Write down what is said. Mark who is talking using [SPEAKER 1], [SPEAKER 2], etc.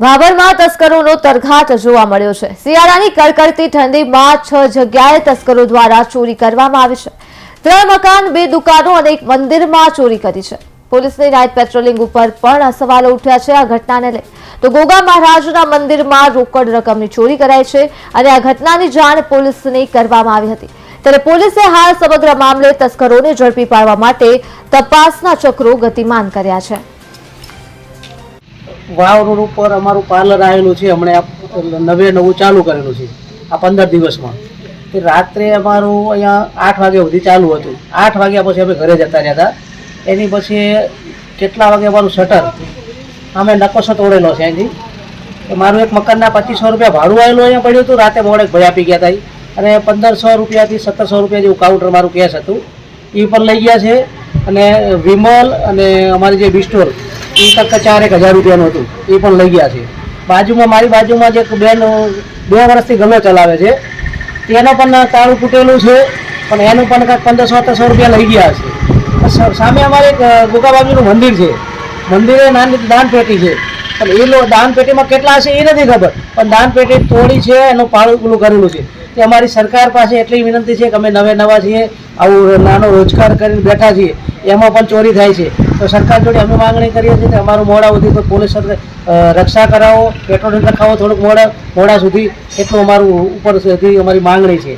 [SPEAKER 1] ભાભરમાં તસ્કરોનો તરઘાટ જોવા મળ્યો છે. શિયાળાની કડકડતી ઠંડીમાં છ જગ્યાએ તસ્કરો દ્વારા ચોરી કરવામાં આવી છે. ત્રણ મકાન, બે દુકાનો અને એક મંદિરમાં ચોરી કરી છે. પોલીસની નાઇટ પેટ્રોલિંગ ઉપર પણ સવાલો ઉઠ્યા છે આ ઘટનાને લઈ. તો ગોગા મહારાજના મંદિરમાં રોકડ રકમની ચોરી કરાઈ છે અને આ ઘટનાની જાણ પોલીસને કરવામાં આવી હતી. ત્યારે પોલીસે હાલ સમગ્ર મામલે તસ્કરોને ઝડપી પાડવા માટે તપાસના ચક્રો ગતિમાન કર્યા છે.
[SPEAKER 2] વાવ રોડ ઉપર અમારું પાર્લર આવેલું છે. હમણે નવે નવું ચાલુ કરેલું છે. આ પંદર દિવસમાં. તે રાત્રે અમારું અહીંયા આઠ વાગ્યા સુધી ચાલુ હતું. આઠ વાગ્યા પછી અમે ઘરે જતા રહ્યા હતા. એની પછી કેટલા વાગે અમારું શટર અમે નકોસો તોડેલો છે અહીંથી. મારું એક મકાનના પચીસો રૂપિયા ભાડું આવેલું અહીંયા પડ્યું હતું. રાતે મોડે ભાઈ આપી ગયા હતા. અને પંદરસો રૂપિયાથી સત્તરસો રૂપિયા જેવું કાઉન્ટર મારું કેશ હતું. એ પણ લઈ ગયા છે. અને વિમલ અને અમારી જે બિસ્ટોર એ તક ચારેક હજાર રૂપિયાનું હતું. એ પણ લઈ ગયા છે. બાજુમાં, મારી બાજુમાં જે બેન, બે વર્ષથી ગમે ચલાવે છે. એનો પણ તાળું તૂટેલું છે, પણ એનું પણ કાંઈક પંદરસો સત્તરસો રૂપિયા લઈ ગયા છે. સામે અમારે એક ગોગા બાજુનું મંદિર છે. મંદિરે નાની દાન પેટી છે. પણ એ લો દાન પેટીમાં કેટલા હશે એ નથી ખબર. પણ દાન પેટી તોડી છે, એનું પાળું પેલું કરેલું છે. તે અમારી સરકાર પાસે એટલી વિનંતી છે કે અમે નવે નવા છીએ, આવું નાનો રોજગાર કરીને બેઠા છીએ. એમાં પણ ચોરી થાય છે. તો સરકાર જોડે અમે માંગણી કરીએ છીએ કે અમારું મોડા સુધી તો પોલીસ રક્ષા કરાવો, પેટ્રોલ રખાવો, થોડુંક મોડા મોડા સુધી, એટલું અમારું ઉપર સુધી અમારી માંગણી છે.